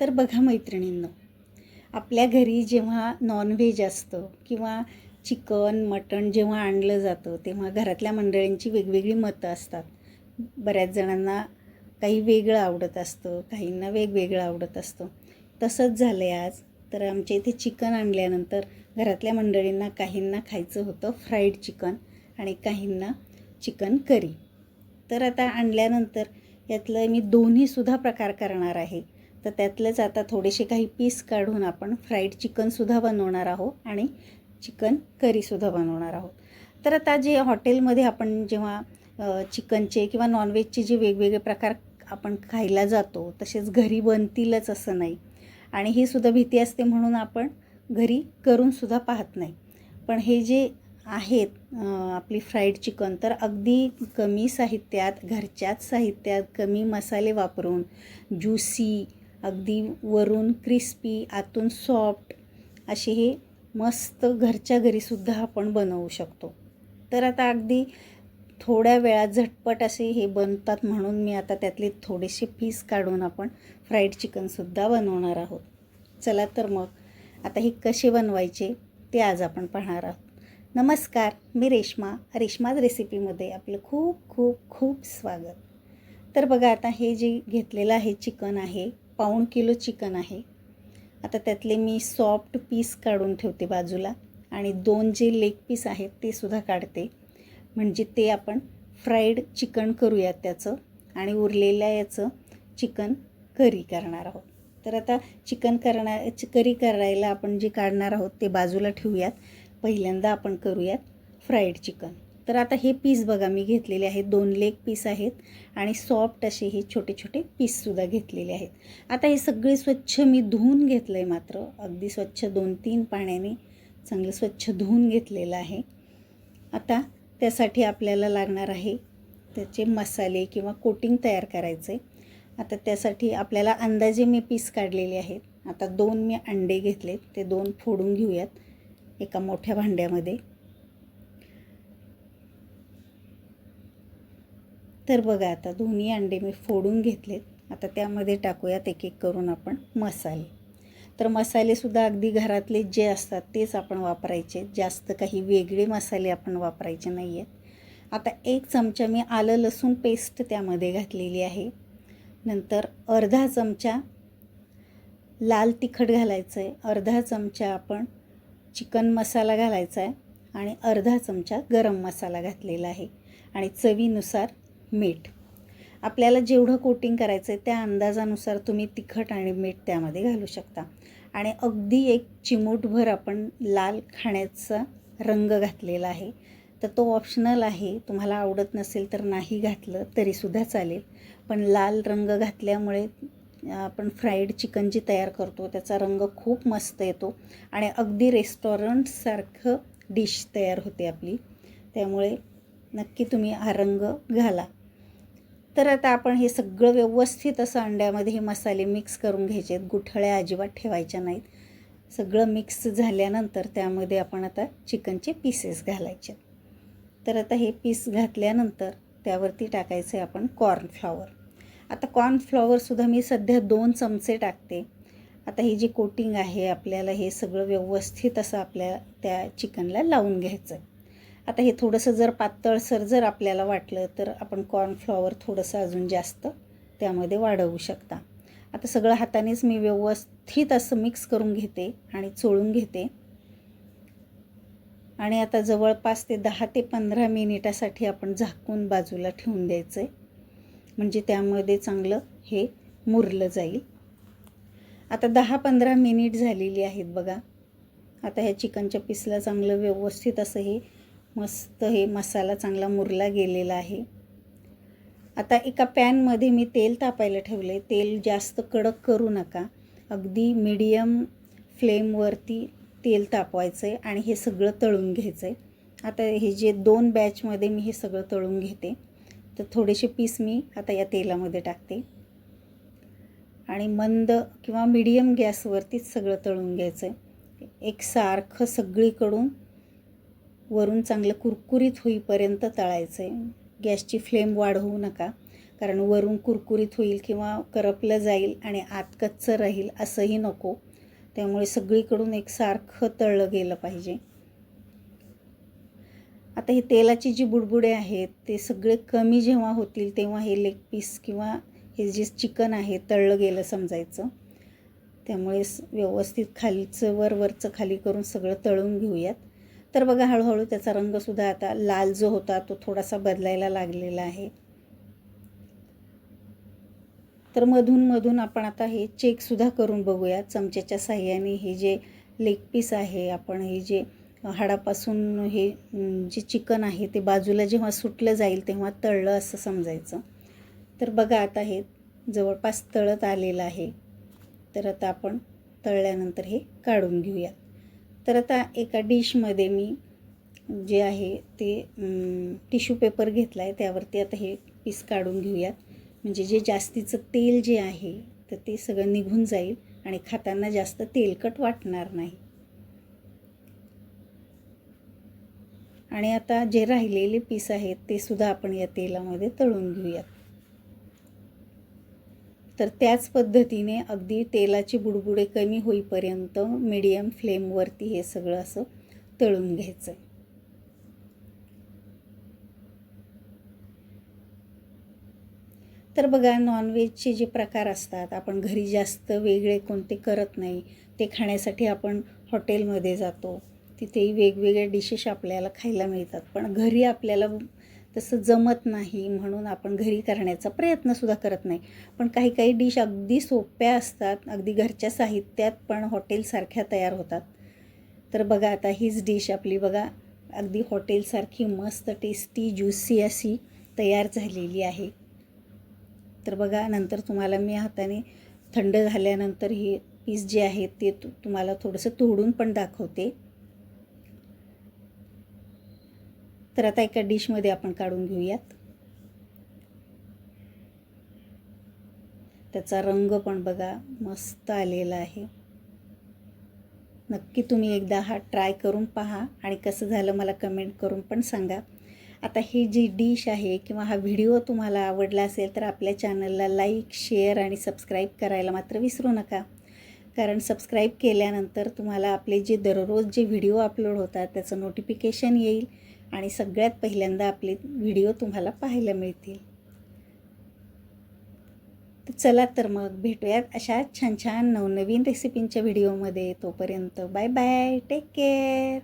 तर बघा मैत्रिणींनो आपल्या घरी जेव्हा नॉनव्हेज असतं किंवा चिकन मटण जेव्हा आणलं जातं तेव्हा घरातल्या मंडळींची वेगवेगळी मतं असतात. बऱ्याच जणांना काही वेगळं आवडत असतं काहींना वेगवेगळं आवडत असतं. तसंच झालं आहे आज. तर आमच्या इथे चिकन आणल्यानंतर घरातल्या मंडळींना काहींना खायचं होतं फ्राईड चिकन आणि काहींना चिकन करी तर आता आणल्यानंतर यातलं मी दोन्हीसुद्धा प्रकार करणार आहे. तर त्यातलेच आता थोडेसे काही पीस काढून आपण फ्राईड चिकनसुद्धा बनवणार आहोत आणि चिकन करीसुद्धा बनवणार आहोत. तर आता जे हॉटेलमध्ये आपण जेव्हा चिकनचे किंवा नॉनव्हेजचे जे वेगवेगळे प्रकार आपण खायला जातो तसेच घरी बनतीलच असं नाही. आणि ही सुद्धा भीती असते म्हणून आपण घरी करूनसुद्धा पाहत नाही. पण हे जे आहेत आपली फ्राईड चिकन तर अगदी कमी साहित्यात घरच्याच साहित्यात कमी मसाले वापरून ज्युसी अगदी वरून क्रिस्पी आतून सॉफ्ट असे हे मस्त घरच्या घरीसुद्धा आपण बनवू शकतो. तर आता अगदी थोड्या वेळात झटपट असे हे बनतात म्हणून मी आता त्यातले थोडेसे पीस काढून आपण फ्राईड चिकनसुद्धा बनवणार आहोत. चला तर मग आता हे कसे बनवायचे ते आज आपण पाहणार आहोत. नमस्कार मी रेश्मा. रेश्माज रेसिपीमध्ये आपलं खूप खूप खूप स्वागत. तर बघा आता हे जे घेतलेलं आहे चिकन आहे पाऊण किलो चिकन आहे. आता त्यातले मी सॉफ्ट पीस काढून ठेवते बाजूला आणि दोन जे लेग पीस आहेत ते सुद्धा काढते. म्हणजे ते आपण फ्राईड चिकन करूयात त्याचं आणि उरलेल्या याचं चिकन करी करणार आहोत. तर आता चिकन करणार करी करायला आपण जे काढणार आहोत ते बाजूला ठेवूयात. पहिल्यांदा आपण करूयात फ्राईड चिकन तर आता हे पीस बघा मी घेतलेले आहेत. दोन लेग पीस आहेत आणि सॉफ्ट असे हे छोटे छोटे पीससुद्धा घेतलेले आहेत. आता हे सगळे स्वच्छ मी धुवून घेतलं आहे मात्र. अगदी स्वच्छ दोन तीन पाण्याने चांगलं स्वच्छ धुवून घेतलेलं आहे. आता त्यासाठी आपल्याला लागणार आहे त्याचे मसाले किंवा कोटिंग तयार करायचे आता त्यासाठी आपल्याला अंदाजे मी पीस काढलेले आहेत. आता दोन मी अंडे घेतले ते दोन फोडून घेऊयात एका मोठ्या भांड्यामध्ये. तर बघा आता दोन्ही अंडे मी फोडून घेतलेत. आता त्यामध्ये टाकूयात एक एक करून आपण मसाले. तर मसालेसुद्धा अगदी घरातले जे असतात तेच आपण वापरायचे. जास्त काही वेगळे मसाले आपण वापरायचे नाही आहेत आता एक चमचा मी आलं लसूण पेस्ट त्यामध्ये घातलेली आहे. नंतर अर्धा चमचा लाल तिखट घालायचं आहे अर्धा चमचा आपण चिकन मसाला घालायचा आहे आणि अर्धा चमचा गरम मसाला घातलेला आहे. आणि चवीनुसार मीठ. आपल्याला जेवढं कोटिंग करायचं आहे त्या अंदाजानुसार तुम्ही तिखट आणि मीठ त्यामध्ये घालू शकता. आणि अगदी एक चिमूटभर आपण लाल खाण्याचा रंग घातलेला आहे. तर तो ऑप्शनल आहे. तुम्हाला आवडत नसेल तर नाही घातलं तरीसुद्धा चालेल. पण लाल रंग घातल्यामुळे आपण फ्राईड चिकन जी तयार करतो त्याचा रंग खूप मस्त येतो. आणि अगदी रेस्टॉरंटसारखं डिश तयार होते आपली. त्यामुळे नक्की तुम्ही हा रंग घाला. तर आता आपण हे सगळं व्यवस्थित असं अंड्यामध्ये हे मसाले मिक्स करून घ्यायचे आहेत. गुठळ्या अजिबात ठेवायच्या नाहीत. सगळं मिक्स झाल्यानंतर त्यामध्ये आपण आता चिकनचे पीसेस घालायचे. तर आता हे पीस घातल्यानंतर त्यावरती टाकायचं आहे आपण कॉर्नफ्लॉवर आता कॉर्नफ्लॉवरसुद्धा मी सध्या दोन चमचे टाकते. आता ही जी कोटिंग आहे आपल्याला हे सगळं व्यवस्थित असं आपल्या त्या चिकनला लावून घ्यायचं आहे आता हे थोडंसं जर पातळसर जर आपल्याला वाटलं तर आपण कॉर्नफ्लॉवर थोडंसं अजून जास्त त्यामध्ये वाढवू शकता. आता सगळं हातानेच मी व्यवस्थित असं मिक्स करून घेते आणि चोळून घेते. आणि आता जवळपास ते दहा ते पंधरा मिनिटासाठी आपण झाकून बाजूला ठेवून द्यायचं आहे म्हणजे त्यामध्ये चांगलं हे मुरलं जाईल. आता दहा पंधरा मिनिट झालेली आहेत बघा. आता ह्या चिकनच्या पीसला चांगलं व्यवस्थित असं हे मस्त हे मसाला चांगला मुरला गेलेला आहे. आता एका पॅनमध्ये मी तेल तापायला ठेवले तेल जास्त कडक करू नका. अगदी मीडियम फ्लेमवरती तेल तापवायचं आहे आणि हे सगळं तळून घ्यायचं आहे आता हे जे दोन बॅचमध्ये मी हे सगळं तळून घेते. तर थोडेसे पीस मी आता या तेलामध्ये टाकते. आणि मंद किंवा मीडियम गॅसवरतीच सगळं तळून घ्यायचं आहे एकसारखं सगळीकडून वरून चांगलं कुरकुरीत होईपर्यंत तळायचं आहे गॅसची फ्लेम वाढवू नका कारण वरून कुरकुरीत होईल किंवा करपलं जाईल आणि आत कच्चं राहील असंही नको. त्यामुळे सगळीकडून एकसारखं तळलं गेलं पाहिजे. आता हे तेलाची जी बुडबुडे आहेत ते सगळे कमी जेव्हा होतील तेव्हा हे लेग पीस किंवा हे जे चिकन आहे तळलं गेलं समजायचं. त्यामुळे व्यवस्थित खालीचं वर वरचं खाली करून सगळं तळून घेऊयात. तर बघा हळूहळू त्याचा रंगसुद्धा आता लाल जो होता तो थोडासा बदलायला लागलेला आहे. तर मधून मधून आपण आता हे चेकसुद्धा करून बघूया. चमच्याच्या साह्याने हे जे लेग पीस आहे आपण हे जे हाडापासून हे जे चिकन आहे ते बाजूला जेव्हा सुटलं जाईल तेव्हा तळलं असं समजायचं. तर बघा आता हे जवळपास तळत आलेलं आहे. तर आता आपण तळल्यानंतर हे काढून घेऊयात. तर आता एका डिशमध्ये मी जे आहे ते टिश्यू पेपर घेतला आहे त्यावरती आता हे पीस काढून घेऊयात. म्हणजे जे जास्तीचं तेल जे आहे तर ते सगळं निघून जाईल आणि खाताना जास्त तेलकट वाटणार नाही. आणि आता जे राहिलेले पीस आहेत ते सुद्धा आपण या तेलामध्ये तळून घेऊयात. तर त्याच पद्धतीने अगदी तेलाची बुडबुडे कमी होईपर्यंत मीडियम फ्लेमवरती हे सगळं असं तळून घ्यायचं. तर बघा नॉनव्हेजचे जे प्रकार असतात आपण घरी जास्त वेगळे कोणते करत नाही ते खाण्यासाठी आपण हॉटेलमध्ये जातो तिथेही वेगवेगळ्या डिशेस आपल्याला खायला मिळतात. पण घरी आपल्याला तसं जमत नाही म्हणून आपण घरी करण्याचा प्रयत्नसुद्धा करत नाही. पण काही काही डिश अगदी सोप्या असतात अगदी घरच्या साहित्यात पण हॉटेलसारख्या तयार होतात. तर बघा आता हीच डिश आपली बघा अगदी हॉटेलसारखी मस्त टेस्टी ज्युसी अशी तयार झालेली आहे. तर बघा नंतर तुम्हाला मी हाताने थंड झाल्यानंतर हे पीस जे आहे ते तु तुम्हाला थोडंसं तोडून पण दाखवते. तर आता एका डिशमध्ये आपण काढून घेऊयात. त्याचा रंग पण बघा मस्त आलेला आहे. नक्की तुम्ही एकदा हा ट्राय करून पहा आणि कसं झालं मला कमेंट करून पण सांगा. आता ही जी डिश आहे किंवा हा व्हिडिओ तुम्हाला आवडला असेल तर आपल्या चॅनलला लाईक शेअर आणि सबस्क्राईब करायला मात्र विसरू नका. कारण सबस्क्राईब केल्यानंतर तुम्हाला आपले जे दररोज जे व्हिडिओ अपलोड होतात त्याचं नोटिफिकेशन येईल. आणि सगळ्यात पहिल्यांदा आपले व्हिडिओ तुम्हाला पाहायला मिळतील. तर चला तर मग भेटूयात अशा छान छान नवनवीन रेसिपींच्या व्हिडिओमध्ये तोपर्यंत बाय बाय टेक केअर